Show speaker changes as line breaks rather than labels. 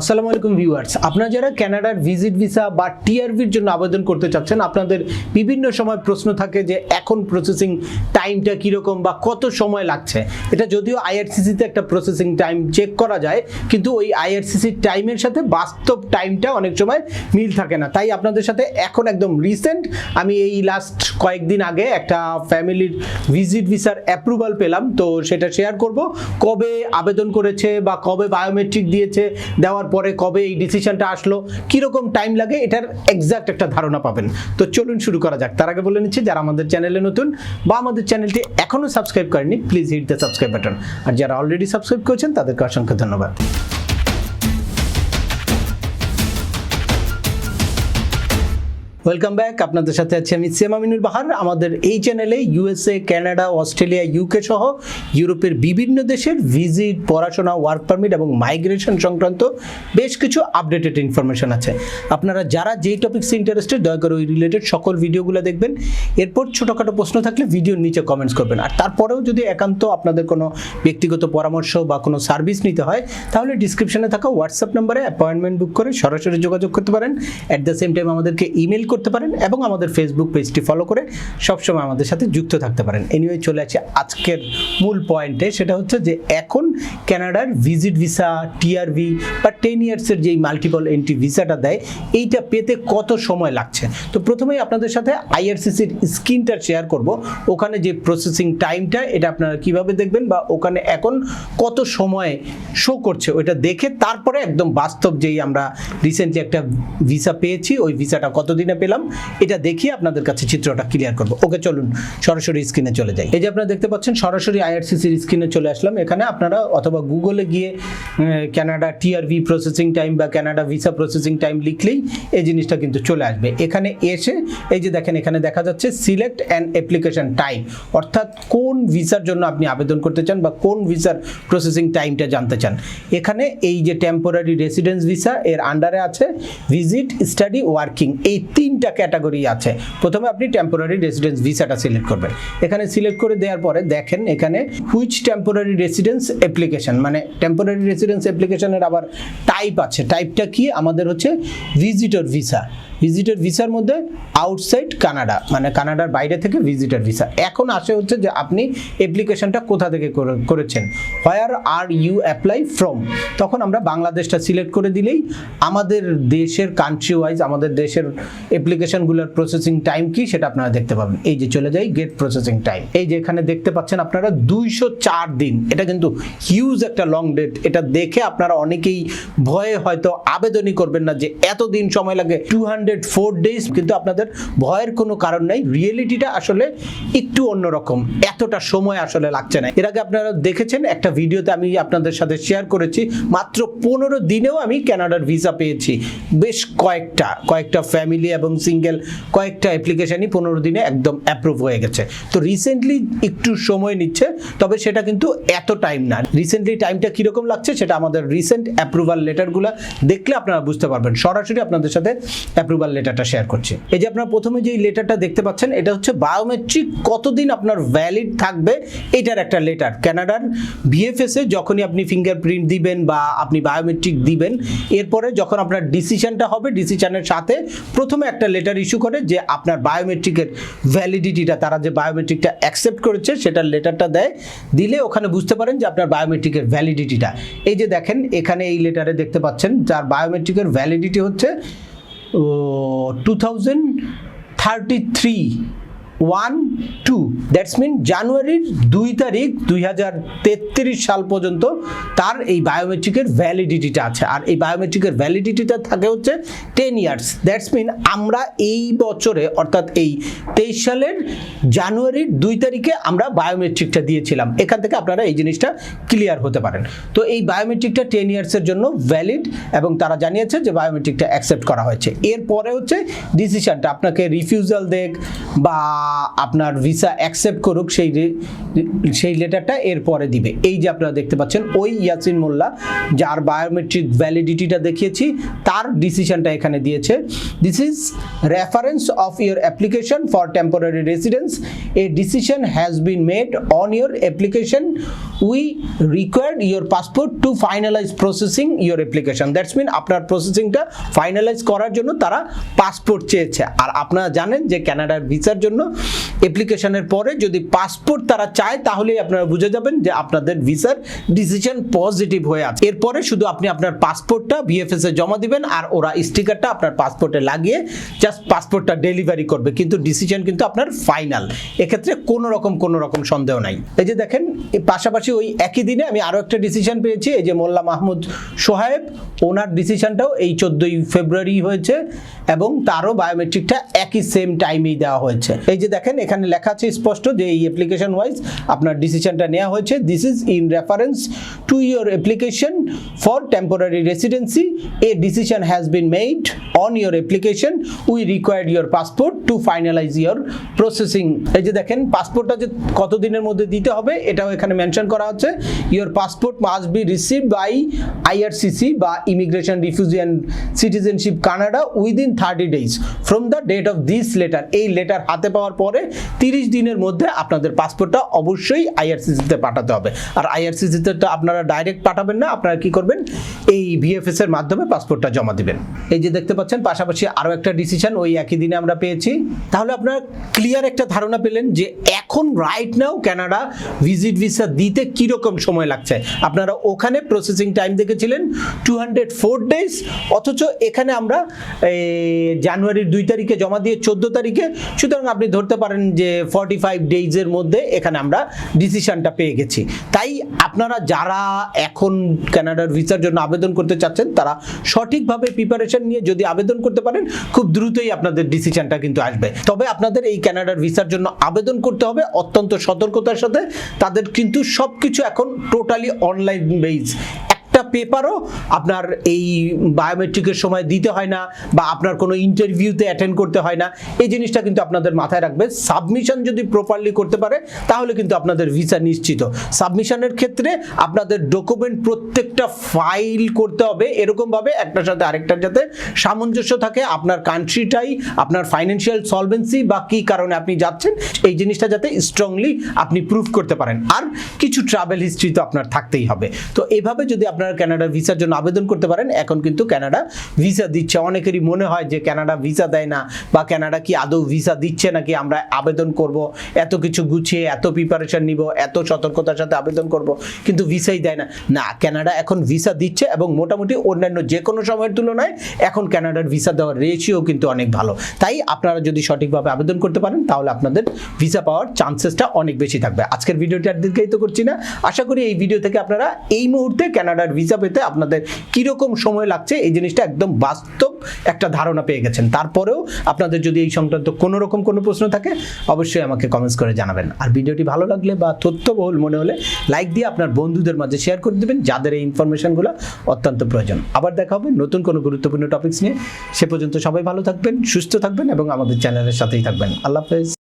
আসসালামু আলাইকুম ভিউয়ার্স। আপনারা যারা কানাডার ভিজিট ভিসা বা টিআরভির জন্য আবেদন করতে চাচ্ছেন, আপনাদের বিভিন্ন সময় প্রশ্ন থাকে যে এখন প্রসেসিং টাইমটা কীরকম বা কত সময় লাগছে। এটা যদিও আইআরসিসিতে একটা প্রসেসিং টাইম চেক করা যায়, কিন্তু ওই আইআরসিসির টাইমের সাথে বাস্তব টাইমটা অনেক সময় মিল থাকে না। তাই আপনাদের সাথে এখন একদম রিসেন্ট আমি এই লাস্ট কয়েকদিন আগে একটা ফ্যামিলির ভিজিট ভিসার অ্যাপ্রুভাল পেলাম। তো সেটা শেয়ার করব। কবে আবেদন করেছে বা কবে বায়োমেট্রিক দিয়েছে দেওয়ার পরে কবে এই ডিসিশনটা আসলো, কীরকম টাইম লাগে, এটার এক্সাক্ট একটা ধারণা পাবেন। তো চলুন শুরু করা যাক। তার আগে বলে নিচ্ছি, যারা আমাদের চ্যানেলে নতুন বা আমাদের চ্যানেলটি এখনও সাবস্ক্রাইব করেনি please hit the subscribe button আর যারা অলরেডি সাবস্ক্রাইব করেছেন, তাদেরকে অসংখ্য ধন্যবাদ। ওয়েলকাম ব্যাক আপনাদের সাথে আছি আমি সেম আমিনুল বাহার। আমাদের এই চ্যানেলে ইউএসএ কানাডা অস্ট্রেলিয়া ইউকে সহ ইউরোপের বিভিন্ন দেশের ভিজিট পড়াশোনা ওয়ার্ক পারমিট এবং মাইগ্রেশন সংক্রান্ত বেশ কিছু আপডেটেড ইনফরমেশন আছে। আপনারা যারা যেই টপিক্স ইন্টারেস্টেড দয়া করে ওই রিলেটেড সকল ভিডিওগুলো দেখবেন। এরপর ছোটোখাটো প্রশ্ন থাকলে ভিডিওর নিচে কমেন্টস করবেন। আর তারপরেও যদি একান্ত আপনাদের কোনো ব্যক্তিগত পরামর্শ বা কোনো সার্ভিস নিতে হয়, তাহলে ডিসক্রিপশনে থাকা হোয়াটসঅ্যাপ নাম্বারে অ্যাপয়েন্টমেন্ট বুক করে সরাসরি যোগাযোগ করতে পারেন। অ্যাট দ্য সেম টাইম আমাদেরকে ইমেল করতে পারেন এবং আমাদের ফেসবুক পেজটি ফলো করে সবসময় আমাদের সাথে যুক্ত থাকতে পারেন। এনিওয়ে চলে আসে আজকের মূল পয়েন্টে সেটা হচ্ছে যে এখন কানাডার ভিজিট ভিসা টিআরভি বা টেন ইয়ার্সের যেই মাল্টিপল এন্ট্রি ভিসাটা দেয়, এইটা পেতে কত সময় লাগছে? তো প্রথমেই আপনাদের সাথে আইআরসিসির স্ক্রিনটা শেয়ার করব। ওখানে যে প্রসেসিং টাইমটা এটা আপনারা কীভাবে দেখবেন বা ওখানে এখন কত সময় শো করছে, ওইটা দেখে তারপরে একদম বাস্তব যেই আমরা রিসেন্টলি একটা ভিসা পেয়েছি, ওই ভিসাটা কতদিনে পেলাম। এটা দেখিয়ে আপনাদের কাছে চিত্রটা ক্লিয়ার করব। ওকে চলুন, সরাসরি স্ক্রিনে চলে যাই। এই যে আপনারা দেখতে পাচ্ছেন, সরাসরি আইআরসিসির স্ক্রিনে চলে আসলাম। এখানে আপনারা অথবা গুগলে গিয়ে ক্যানাডা টিআরভি প্রসেসিং টাইম বা ক্যানাডা ভিসা প্রসেসিং টাইম লিখলেই এই জিনিসটা কিন্তু চলে আসবে। এখানে এসে, এই যে দেখেন, এখানে দেখা যাচ্ছে সিলেক্ট অ্যান্ড অ্যাপ্লিকেশন টাইম অর্থাৎ কোন ভিসার জন্য আপনি আবেদন করতে চান বা কোন ভিসার প্রসেসিং টাইমটা জানতে চান। এখানে এই যে টেম্পোরারি রেসিডেন্স ভিসা এর আন্ডারে আছে ভিজিট স্টাডি ওয়ার্কিং এই তিনটা ক্যাটাগরি আছে। প্রথমে আপনি টেম্পোরারি রেসিডেন্স ভিসাটা সিলেক্ট করবেন। এখানে সিলেক্ট করে দেওয়ার পরে দেখেন এখানে হুইচ টেম্পোরারি রেসিডেন্স অ্যাপ্লিকেশন মানে টেম্পোরারি রেসিডেন্স অ্যাপ্লিকেশনের আবার টাইপ আছে। টাইপটা কি? আমাদের হচ্ছে ভিজিটর ভিসা ভিজিটর ভিসার মধ্যে আউটসাইড কানাডা মানে কানাডার বাইরে থেকে ভিজিটর ভিসা এখন আসে হচ্ছে যে আপনি অ্যাপ্লিকেশনটা কোথা থেকে করে- করেছেন? Where are you apply from তখন আমরা বাংলাদেশটা সিলেক্ট করে দিলেই আমাদের দেশের কান্ট্রি ওয়াইজ আমাদের দেশের অ্যাপ্লিকেশনগুলোর প্রসেসিং টাইম কি সেটা আপনারা দেখতে পাবেন। এই যে চলে যাই গেট প্রসেসিং টাইম এই যে এখানে দেখতে পাচ্ছেন আপনারা দুইশো চার দিন। এটা কিন্তু হিউজ একটা লং ডেট এটা দেখে আপনারা অনেকেই ভয়ে হয়তো আবেদনই করবেন না যে এত দিন সময় লাগে। টু হান্ড্রেড ফোর ডেজ কিন্তু আপনাদের ভয়ের কোনো কারণ নাই। রিয়েলিটিটা আসলে একটু অন্যরকম। এতটা সময় আসলে লাগছে না। এর আগে আপনারা দেখেছেন, একটা ভিডিওতে আমি আপনাদের সাথে শেয়ার করেছি। মাত্র পনেরো দিনেও আমি কানাডার ভিসা পেয়েছি। বেশ কয়েকটা কয়েকটা ফ্যামিলি এবং সিঙ্গেল কয়েকটা অ্যাপ্লিকেশনই পনেরো দিনে একদম অ্যাপ্রুভ হয়ে গেছে। তো রিসেন্টলি একটু সময় নিচ্ছে, তবে সেটা কিন্তু এত টাইম না। রিসেন্টলি টাইমটা কীরকম লাগছে সেটা আমাদের রিসেন্ট অ্যাপ্রুভাল লেটারগুলো দেখলে আপনারা বুঝতে পারবেন। সরাসরি আপনাদের সাথে অ্যাপ্রুভাল লেটারটা শেয়ার করছি। এই যে আপনারা প্রথমে যেই লেটারটা দেখতে পাচ্ছেন, এটা হচ্ছে বায়োমেট্রিক কতদিন আপনার ভ্যালিড থাকবে এটার একটা লেটার বিএফএস এ যখনই আপনি ফিঙ্গারপ্রিন্ট দিবেন বা আপনি বায়োমেট্রিক দিবেন, এরপরে যখন আপনার ডিসিশনটা হবে ডিসিশনের সাথে প্রথমে একটা লেটার ইস্যু করে যে আপনার বায়োমেট্রিকের ভ্যালিডিটিটা তারা যে বায়োমেট্রিকটা অ্যাকসেপ্ট করেছে, সেটার লেটারটা দেয়। দিলে ওখানে বুঝতে পারেন যে আপনার বায়োমেট্রিকের ভ্যালিডিটিটা এই যে দেখেন, এখানে এই লেটারে দেখতে পাচ্ছেন, যার বায়োমেট্রিকের ভ্যালিডিটি হচ্ছে two thousand thirty three one two that's mean জানুয়ারির দুই তারিখ দুই হাজার তেত্রিশ সাল পর্যন্ত তার এই বায়োমেট্রিকের ভ্যালিডিটিটা আছে। আর এই বায়োমেট্রিকের ভ্যালিডিটিটা থাকে হচ্ছে টেন ইয়ার্স দ্যাটস মিন আমরা এই বছরে, অর্থাৎ এই তেইশ সালের জানুয়ারির দুই তারিখে আমরা বায়োমেট্রিকটা দিয়েছিলাম। এখান থেকে আপনারা এই জিনিসটা ক্লিয়ার হতে পারেন। তো এই বায়োমেট্রিকটা টেন ইয়ার্সের জন্য ভ্যালিড এবং তারা জানিয়েছে যে বায়োমেট্রিকটা অ্যাকসেপ্ট করা হয়েছে। এরপরে হচ্ছে ডিসিশনটা আপনাকে রিফিউজাল দেখ বা আপনার ভিসা অ্যাকসেপ্ট করুক, সেই সেই লেটারটা এরপরে দিবে। এই যে আপনারা দেখতে পাচ্ছেন, ওই ইয়াসিন মোল্লা, যার বায়োমেট্রিক ভ্যালিডিটিটা দেখিয়েছি, তার ডিসিশনটা এখানে দিয়েছে। This is reference of your application for temporary residence a decision has been made on your application we required your passport to finalise processing your application that's mean আপনার প্রসেসিংটা ফাইনালাইজ করার জন্য তারা পাসপোর্ট চেয়েছে। আর আপনারা জানেন যে ক্যানাডার ভিসার জন্য অ্যাপ্লিকেশনের পরে যদি পাসপোর্ট তারা চায়, তাহলেই আপনারা বুঝে যাবেন যে আপনাদের ভিসার ডিসিশন পজিটিভ হয়ে আছে। এরপরে শুধু আপনি আপনার পাসপোর্টটা বিএফএস এ জমা দিবেন আর ওরা স্টিকারটা আপনার পাসপোর্টে লাগিয়ে জাস্ট পাসপোর্টটা ডেলিভারি করবে। কিন্তু ডিসিশন কিন্তু আপনার ফাইনাল এক্ষেত্রে কোনো রকম কোনো রকম সন্দেহ নাই। এই যে দেখেন পাশাপাশি ওই একই দিনে আমি আরও একটা ডিসিশন পেয়েছি, এই যে মোল্লা মাহমুদ সোহায়েব, ওনার ডিসিশনটাও এই চোদ্দোই ফেব্রুয়ারি হয়েছে। এবং তারও বায়োমেট্রিকটা একই সেম টাইমেই দেওয়া হয়েছে। এই যে দেখেন, এখানে লেখা আছে স্পষ্ট যে এই অ্যাপ্লিকেশন ওয়াইজ আপনার ডিসিশনটা নেওয়া হয়েছে। This is in reference to your application for temporary residency a decision has been made on your application we required your passport to finalise your processing এই যে দেখেন পাসপোর্টটা যে কত দিনের মধ্যে দিতে হবে, এটাও এখানে মেনশন করা হচ্ছে। Your passport must be receive by IRCC বা immigration refugee and citizenship Canada within thirty days from the date of this letter এই লেটার হাতে পাওয়ার পরে তিরিশ দিনের মধ্যে আপনাদের পাসপোর্টটা অবশ্যই আইআরসিসিতে পাঠাতে হবে। আর আইআরসিসিতে তো আপনারা ডাইরেক্ট পাঠাবেন না আপনারা কি করবেন? এই ভিএফএস এর মাধ্যমে পাসপোর্টটা জমা দিবেন। এই যে দেখতে পাচ্ছেন পাশাপাশি আরও একটা ডিসিশন ওই একই দিনে আমরা পেয়েছি। তাহলে আপনারা ক্লিয়ার একটা ধারণা পেলেন যে এখন right now Canada visit visa দিতে কীরকম সময় লাগছে। আপনারা ওখানে প্রসেসিং টাইম দেখেছিলেন টু হান্ড্রেড ফোর ডেজ অথচ এখানে আমরা এই, জানুয়ারির দুই তারিখে জমা দিয়ে চোদ্দ তারিখে, সুতরাং আপনি ধরতে পারেন যে ফর্টি ফাইভ ডেইজের মধ্যে এখানে আমরা ডিসিশনটা পেয়ে গেছি। তাই আপনারা যারা এখন কানাডার ভিসার জন্য আবেদন করতে চাচ্ছেন, তারা সঠিকভাবে প্রিপারেশন নিয়ে যদি আবেদন করতে পারেন, খুব দ্রুতই আপনাদের ডিসিশনটা কিন্তু আসবে। তবে আপনাদের এই কানাডার ভিসার জন্য আবেদন করতে হবে অত্যন্ত সতর্কতার সাথে। তাদের কিন্তু সব কিছু এখন টোটালি অনলাইন বেস একটা পেপারও আপনার এই বায়োমেট্রিকের সময় দিতে হয় না বা আপনার কোনো ইন্টারভিউতে অ্যাটেন্ড করতে হয় না। এই জিনিসটা কিন্তু আপনাদের মাথায় রাখবে। সাবমিশন যদি প্রপারলি করতে পারে, তাহলে কিন্তু আপনাদের ভিসা নিশ্চিত। সাবমিশনের ক্ষেত্রে আপনাদের ডকুমেন্ট প্রত্যেকটা ফাইল করতে হবে। এরকমভাবে একটার সাথে আরেকটার যাতে সামঞ্জস্য থাকে, আপনার কান্ট্রিটাই আপনার ফাইন্যান্সিয়াল সলভেন্সি বা কী কারণে আপনি যাচ্ছেন, এই জিনিসটা যাতে স্ট্রংলি আপনি প্রুফ করতে পারেন। আর কিছু ট্রাভেল হিস্ট্রি তো আপনার থাকতেই হবে। তো এভাবে যদি আপনারা কানাডার ভিসার জন্য আবেদন করতে পারেন। এখন কিন্তু কানাডা ভিসা দিচ্ছে। অনেকেরই মনে হয় যে কানাডা ভিসা দেয় না বা কানাডা কি আদৌ ভিসা দিচ্ছে নাকি আমরা আবেদন করব। এত কিছু গুছিয়ে, এত প্রিপারেশন নিব, এত সতর্কতার সাথে আবেদন করব, কিন্তু ভিসাই দেয় না। না কানাডা এখন ভিসা দিচ্ছে এবং মোটামুটি অন্যান্য যে কোনো সময়ের তুলনায় এখন কানাডার ভিসা দেওয়ার রেশিও কিন্তু অনেক ভালো। তাই আপনারা যদি সঠিকভাবে আবেদন করতে পারেন, তাহলে আপনাদের ভিসা পাওয়ার চান্সেসটা অনেক বেশি থাকবে। আজকের ভিডিওটি আর দীর্ঘায়িত করছি না। আশা করি এই ভিডিও থেকে আপনারা এই মুহূর্তে কানাডার ভিসা পেতে আপনাদের কীরকম সময় লাগছে, এই জিনিসটা একদম বাস্তব একটা ধারণা পেয়ে গেছেন। তারপরেও আপনাদের যদি এই সংক্রান্ত কোনো রকম কোনো প্রশ্ন থাকে, অবশ্যই আমাকে কমেন্টস করে জানাবেন। আর ভিডিওটি ভালো লাগলে বা তথ্যবহুল মনে হলে লাইক দিয়ে আপনার বন্ধুদের মাঝে শেয়ার করে দেবেন, যাদের এই ইনফরমেশনগুলো অত্যন্ত প্রয়োজন। আবার দেখা হবে নতুন কোনো গুরুত্বপূর্ণ টপিকস নিয়ে। সে পর্যন্ত সবাই ভালো থাকবেন, সুস্থ থাকবেন এবং আমাদের চ্যানেলের সাথেই থাকবেন। আল্লাহ হাফেজ।